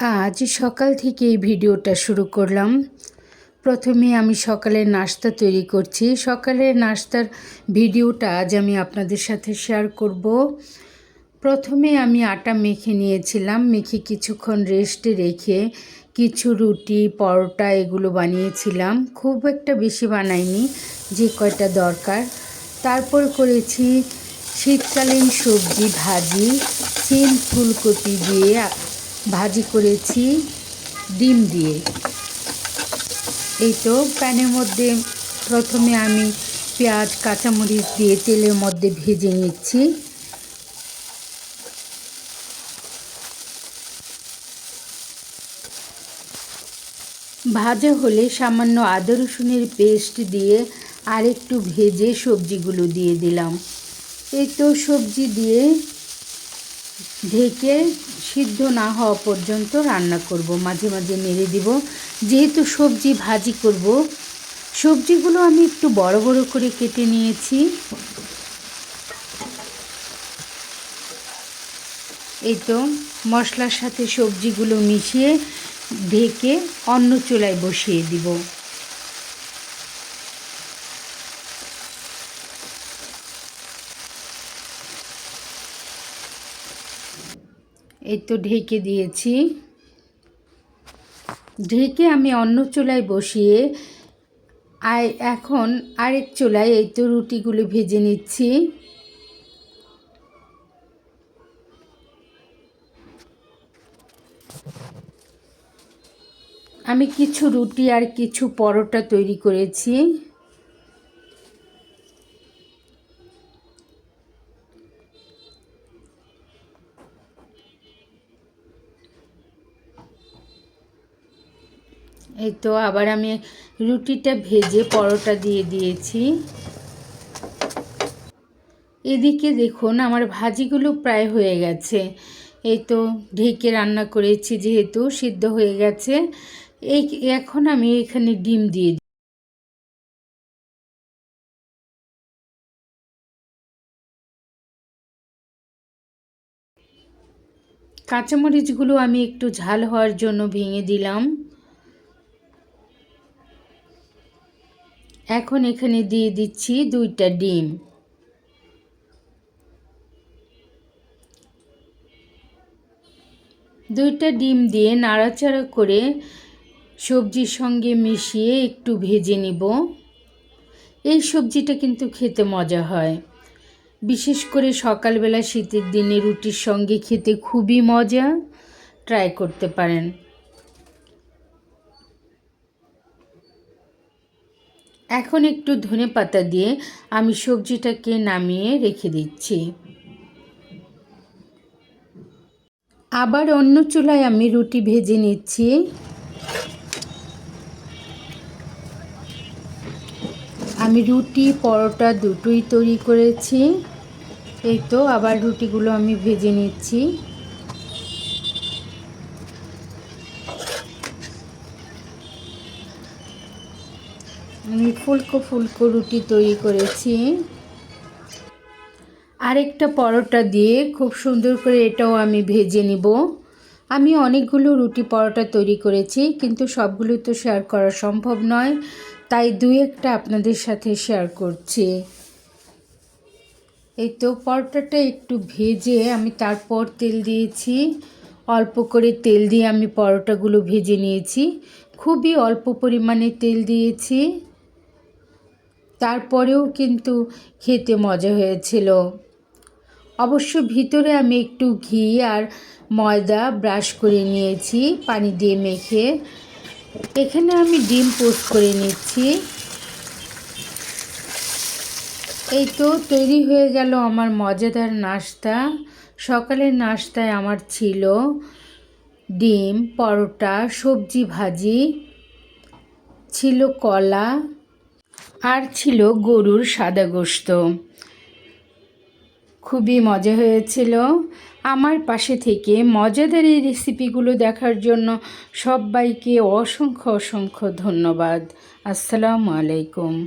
আজ সকাল থেকে এই ভিডিওটা শুরু করলাম। প্রথমে আমি সকালের নাস্তা তৈরি করছি। সকালের নাস্তার ভিডিওটা আজ আমি আপনাদের সাথে শেয়ার করব। প্রথমে আমি আটা মেখে নিয়েছিলাম। মেখে কিছুক্ষণ রেস্টে রেখে কিছু রুটি, পরোটা এগুলো বানিয়েছিলাম। খুব একটা বেশি বানাইনি, যে কয়টা দরকার। তারপর করেছি শীতকালীন সবজি ভাজি, সিম ফুলকপি দিয়ে ভাজি করেছি, ডিম দিয়ে। এই তো প্যানের মধ্যে প্রথমে আমি পেঁয়াজ, কাঁচামরিচ দিয়ে তেলের মধ্যে ভেজে নিচ্ছি। ভাজা হলে সামান্য আদা রসুনের পেস্ট দিয়ে আরেকটু ভেজে সবজিগুলো দিয়ে দিলাম। এই তো সবজি দিয়ে ঢেকে সিদ্ধ না হওয়া পর্যন্ত রান্না করব। মাঝে মাঝে নেড়ে দিব। যেহেতু সবজি ভাজি করব, সবজিগুলো আমি একটু বড় বড় করে কেটে নিয়েছি। এই তো মশলার সাথে সবজিগুলো মিশিয়ে ঢেকে অন্য চুলায় বসিয়ে দিব। এই তো ঢেকে দিয়েছি। ঢেকে আমি অন্য চুলায় বসিয়ে আর এখন আরেক চুলায় এই তো রুটিগুলো ভেজে নিচ্ছি। আমি কিছু রুটি আর কিছু পরোটা তৈরি করেছি। এই তো আবার আমি রুটিটা ভেজে পরোটা দিয়ে দিয়েছি। এদিকে দেখুন আমার ভাজিগুলো প্রায় হয়ে গেছে। এই তো ঢেকে রান্না করেছি যেহেতু সিদ্ধ হয়ে গেছে। এই এখন আমি এখানে ডিম দিয়ে দিই কাঁচামরিচগুলো আমি একটু ঝাল হওয়ার জন্য ভেঙে দিলাম। এখন এখানে দিয়ে দিচ্ছি দুইটা ডিম। দুইটা ডিম দিয়ে নাড়াচাড়া করে সবজির সঙ্গে মিশিয়ে একটু ভেজে নিব। এই সবজিটা কিন্তু খেতে মজা হয়। বিশেষ করে সকালবেলা শীতের দিনে রুটির সঙ্গে খেতে খুবই মজা। ট্রাই করতে পারেন। এখন একটু ধনে পাতা দিয়ে আমি সবজিটাকে নামিয়ে রেখে দিচ্ছি। আবার অন্য চুলায় আমি রুটি ভেজে নিচ্ছি। আমি রুটি, পরোটা দুটোই তৈরি করেছি। এই তো আবার রুটিগুলো আমি ভেজে নিচ্ছি। আমি ফুলকো ফুলকো রুটি তৈরি করেছি। আরেকটা পরোটা দিয়ে খুব সুন্দর করে এটাও আমি ভেজে নিব। আমি অনেকগুলো রুটি পরোটা তৈরি করেছি, কিন্তু সবগুলো তো শেয়ার করা সম্ভব নয়, তাই দু একটা আপনাদের সাথে শেয়ার করছি। এই তো পরোটাটা একটু ভেজে আমি তারপর তেল দিয়েছি। অল্প করে তেল দিয়ে আমি পরোটাগুলো ভেজে নিয়েছি। খুবই অল্প পরিমাণে তেল দিয়েছি। তারপরেও কিন্তু খেতে মজা হয়েছিল। অবশ্য ভিতরে আমি একটু ঘি আর ময়দা ব্রাশ করে নিয়েছি, পানি দিয়ে মেখে। এখানে আমি ডিম পোস্ট করে নিচ্ছি। এই তো তৈরি হয়ে গেল আমার মজাদার নাস্তা। সকালের নাস্তায় আমার ছিল ডিম, পরোটা, সবজি ভাজি, ছিল কলা আর ছিল গরুর সাদা গোস্ত খুবই মজা হয়েছিল। আমার পাশে থেকে মজাদার এই রেসিপিগুলো দেখার জন্য সবাইকে অসংখ্য অসংখ্য ধন্যবাদ। আসসালামু আলাইকুম।